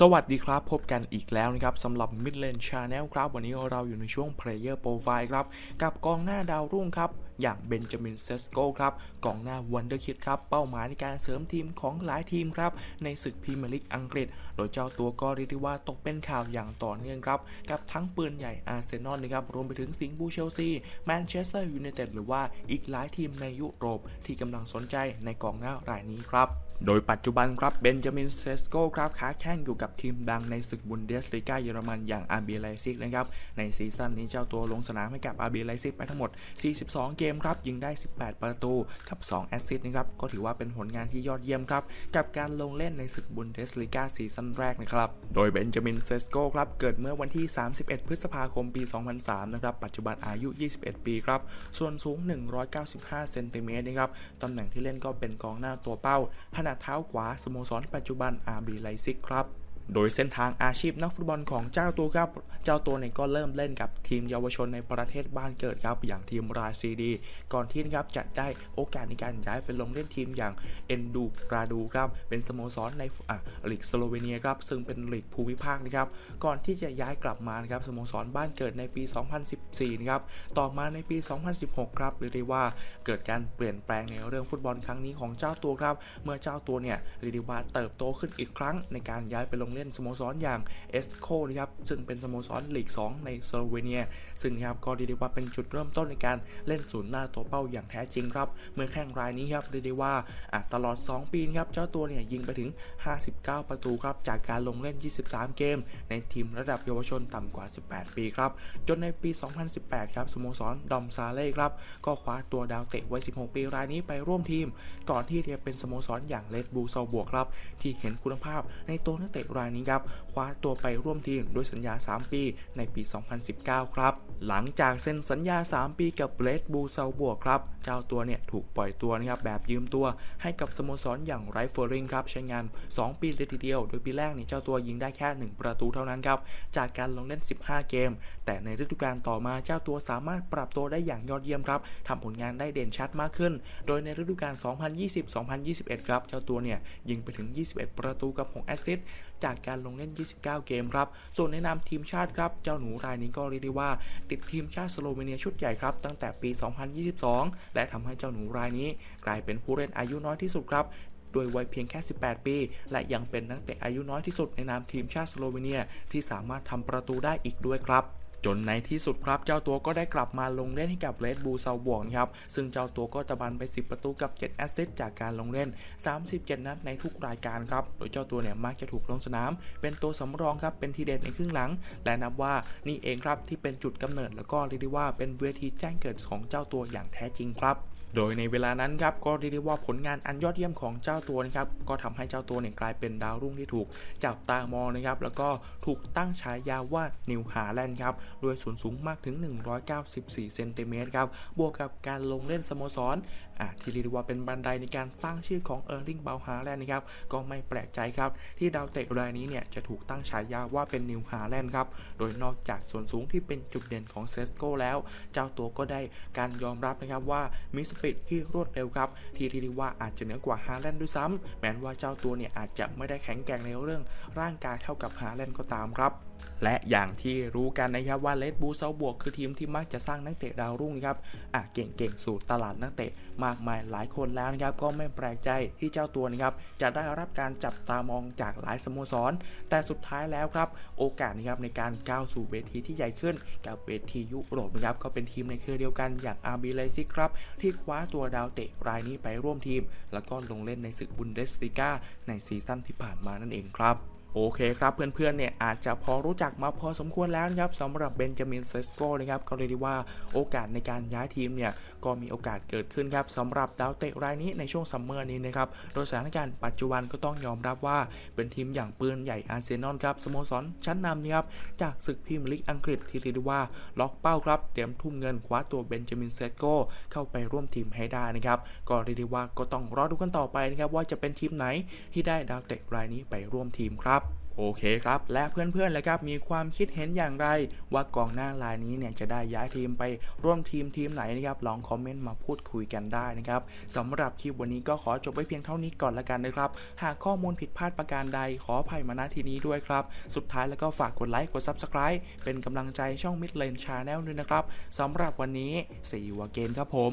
สวัสดีครับ พบกันอีกแล้วนะครับสำหรับ Midland Channel ครับ วันนี้เราอยู่ในช่วง Player Profile ครับ กับกองหน้าดาวรุ่งครับ อย่างเบนจามินเซสโกครับกองหน้าวันเดอร์คิดครับเป้าหมายในการเสริมทีมของหลายทีมครับในศึกพรีเมียร์ลีกอังกฤษ โดยเจ้าตัวก็เรียกได้ว่าตกเป็นข่าวอย่างต่อเนื่องครับ กับทั้งปืนใหญ่อาร์เซนอลนะครับรวมไปถึงสิงห์บูเชลซีแมนเชสเตอร์ยูไนเต็ดหรือว่าอีกหลายทีมในยุโรปที่กำลังสนใจในกองหน้ารายนี้ครับโดยปัจจุบันครับเบนจามินเซสโกครับค้าแข่งอยู่กับทีมดังในศึกบุนเดสลีกาเยอรมันอย่างอาร์บีไลซิกนะครับในซีซั่นนี้เจ้าตัวลงสนามให้กับอาร์บีไลซิกไปทั้งหมด 42 เกมครับยิงได้ 18 ประตูกับ 2 แอสซิสต์นะครับก็ถือว่าเป็นผลงานที่ยอดเยี่ยมครับ กับการลงเล่นในศึกบุนเดสลีกาซีซั่นแรกนะครับ โดยเบนจามินเซสโกครับเกิดเมื่อวันที่ 31 พฤษภาคมปี 2003 นะครับ ปัจจุบันอายุ 21 ปีครับ ส่วนสูง 195 เซนติเมตรนะครับตำแหน่งที่เล่นก็เป็นกองหน้าตัวเป้าถนัดเท้าขวาสโมสรปัจจุบันอาร์บีไลซิกครับ โดยเส้นทางอาชีพนักฟุตบอลของเจ้าตัวครับ เจ้าตัวเนี่ยก็เริ่มเล่นกับทีมเยาวชนในประเทศบ้านเกิดครับ อย่างทีมราซีดี ก่อนที่นะครับจะได้โอกาสในการย้ายไปลงเล่นทีมอย่างเอนดูกราดูครับ เป็นสโมสรในอะลีกสโลเวเนียครับ ซึ่งเป็นลีกภูมิภาคนะครับ ก่อนที่จะย้ายกลับมานะครับสโมสรบ้านเกิดในปี 2014 นะครับ ต่อมาในปี 2016 ครับเรียกได้ว่าเกิดการเปลี่ยนแปลงในเรื่องฟุตบอลครั้งนี้ของเจ้าตัวครับ เมื่อเจ้าตัวเนี่ยเรียกได้ว่าเติบโตขึ้นอีกครั้งในการย้ายไปลงเล่นสโมสรอย่างเอสโคนะครับซึ่งเป็นสโมสรลีก 2 ในสโลเวเนีย ซึ่งครับก็เรียกได้ว่าเป็นจุดเริ่มต้นในการเล่นศูนย์หน้าตัวเป้าอย่างแท้จริงครับ เมื่อแข่งรายนี้ครับเรียกได้ว่าตลอด 2 ปีครับเจ้าตัวเนี่ยยิงไปถึง 59 ประตูครับจากการลงเล่น 23 เกม ในทีมระดับเยาวชนต่ำกว่า 18 ปีครับจนในปี 2018 ครับสโมสรดอมซาเล่ครับก็คว้าตัวดาวเตะวัย 16 ปีรายนี้ไปร่วมทีม ก่อนที่จะเป็นสโมสรอย่างเลดบูซาบวกครับที่เห็นคุณภาพในตัวนักเตะรายนี้ครับคว้าตัวไปร่วมทีมโดยสัญญา 3 ปีในปี 2019 ครับ หลังจากเซ็นสัญญา 3 ปีกับเลดบูซาบวกครับ เจ้าตัวเนี่ยถูกปล่อยตัวนะครับแบบยืมตัวให้กับสโมสรอย่างไรเฟอร์ริงครับใช้งาน 2 ปีเลยทีเดียว โดยปีแรกเนี่ยเจ้าตัวยิงได้แค่ 1 ประตูเท่านั้นครับ จากการลงเล่น 15 เกม แต่ในฤดูกาลต่อมาเจ้าตัวสามารถปรับตัวได้อย่างยอดเยี่ยมครับทำผลงานได้เด่นชัดมากขึ้น โดยในฤดูกาล 2020-2021 ครับ เจ้าตัวเนี่ยยิงไปถึง 21 ประตูกับ 6 แอสซิสต์จากการลงเล่น 29 เกมครับ ส่วนในนามทีมชาติครับ เจ้าหนูรายนี้ก็เรียกได้ว่า ติดทีมชาติสโลเวเนียชุดใหญ่ครับ ตั้งแต่ปี 2022 และทำให้เจ้าหนูรายนี้ กลายเป็นผู้เล่นอายุน้อยที่สุดครับโดยวัยเพียงแค่ 18 ปี และยังเป็นนักเตะอายุน้อยที่สุดในนามทีมชาติสโลเวเนีย ที่สามารถทำประตูได้อีกด้วยครับ จนในที่สุดครับเจ้าตัวก็ได้กลับมาลงเล่นให้กับเลดบูซาบวงครับซึ่งเจ้าตัวก็ตะบันไป 10 ประตูกับ 7 แอสซิสต์จากการลงเล่น 37 นัดในทุกรายการครับโดยเจ้าตัวเนี่ยมักจะถูกลงสนาม เป็นตัวสำรองครับเป็นทีเด็ดในครึ่งหลัง และนับว่านี่เองครับที่เป็นจุดกำเนิดแล้วก็เรียกได้ว่าเป็นเวทีแจ้งเกิดของเจ้าตัวอย่างแท้จริงครับ โดยในเวลานั้นครับก็เรียกได้ว่าผลงานอันยอดเยี่ยมของเจ้าตัวนะครับก็ทำให้เจ้าตัวเนี่ยกลายเป็นดาวรุ่งที่ถูกจับตามองนะครับแล้วก็ถูกตั้งฉายาว่านิวฮาแลนด์ครับโดยส่วนสูงมากถึง 194เซนติเมตรครับบวกกับการลงเล่นสโมสรอะที่เรียกได้ว่าเป็นบันไดในการสร้างชื่อของเออร์ลิงเบลฮาแลนด์นะครับก็ไม่แปลกใจครับที่ดาวเตะรายนี้เนี่ยจะถูกตั้งฉายาว่าเป็นนิวฮาแลนด์ครับโดยนอกจากส่วนสูงที่เป็นจุดเด่นของเซสโกแล้ว เจ้าตัวก็ได้การยอมรับนะครับว่ามีสปีดที่รวดเร็วครับที่เรียกว่าอาจจะเหนือกว่าฮาแลนด์ด้วยซ้ำแม้ว่าเจ้าตัวเนี่ยอาจจะไม่ได้แข็งแกร่งในเรื่องร่างกายเท่ากับฮาแลนด์ก็ตามครับและอย่างที่รู้กันนะครับว่าเลดบูเซาบวกคือทีมที่มักจะสร้างนักเตะดาวรุ่งครับอะเก่งๆ สู่ตลาดนักเตะมากมายหลายคนแล้วนะครับ ก็ไม่แปลกใจที่เจ้าตัวนะครับจะได้รับการจับตามองจากหลายสโมสร แต่สุดท้ายแล้วครับ โอกาสนะครับในการก้าวสู่เวทีที่ใหญ่ขึ้นกับเวทียุโรปนะครับก็เป็นทีมในเครือเดียวกันอย่างอาร์บีไลซิกครับที่คว้าตัวดาวเตะรายนี้ไปร่วมทีม แล้วก็ลงเล่นในศึกบุนเดสลิก้าในซีซั่นที่ผ่านมานั่นเองครับ โอเคครับเพื่อนๆเนี่ยอาจจะพอรู้จักมาพอสมควรแล้วนะครับสำหรับเบนจามินเซสโกนะครับก็เลยกได้ว่าโอกาสในการย้ายทีมเนี่ยก็มีโอกาสเกิดขึ้นครับสำหรับดาวเตะรายนี้ในช่วงซัมเมอร์นี้นะครับโดยสถานการณ์ปัจจุบันก็ต้องยอมรับว่าเป็นทีมอย่างปืนใหญ่อาร์เซนอลครับสโมสรชั้นนำนะครับจากศึกพรีเมียร์ลีกอังกฤษที่เรียกได้ว่าล็อกเป้าครับเตรียมทุ่มเงินคว้าตัวเบนจามินเซสโกเข้าไปร่วมทีมให้ได้นะครับก็เรียกได้ว่าก็ต้องรอดูกันต่อไปนะครับว่าจะเป็นทีมไหนที่ได้ดาวเตะรายนี้ไปร่วมทีมครับ โอเคครับ และเพื่อนๆเลยครับมีความคิดเห็นอย่างไร ว่ากองหน้ารายนี้เนี่ยจะได้ย้ายทีมไปร่วมทีมทีมไหนนะครับลองคอมเมนต์มาพูดคุยกันได้นะครับสำหรับคลิปวันนี้ก็ขอจบไว้เพียงเท่านี้ก่อนละกันนะครับ หากข้อมูลผิดพลาดประการใดขออภัยมาณที่นี้ด้วยครับ สุดท้ายแล้วก็ฝากกดไลค์กด Subscribe เป็นกำลังใจช่อง Mid Lane Channel ด้วยนะครับสำหรับวันนี้ See you again ครับผม